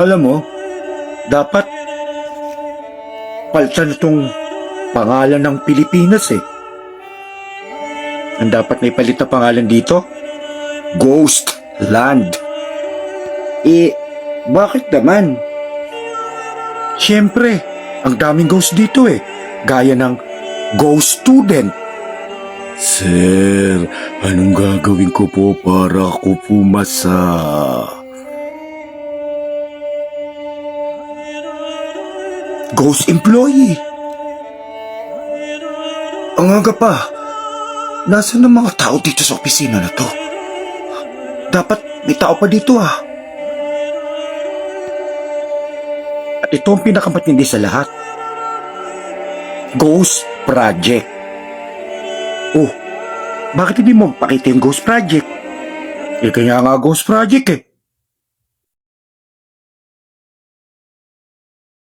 Alam mo, dapat paltan na tong pangalan ng Pilipinas eh. Ang dapat na ipalit na pangalan dito? Ghost Land. Eh, bakit naman? Siyempre, ang daming ghost dito eh. Gaya ng ghost student. Sir, anong gagawin ko po para ako pumasa? Ghost employee. Ang aga pa. Nasaan ang mga tao dito sa opisina na to? Dapat may tao pa dito ah. At ito ang pinakamatindi sa lahat. Ghost Project. Oh, bakit hindi mo pakita yung Ghost Project? Eh kaya nga Ghost Project eh.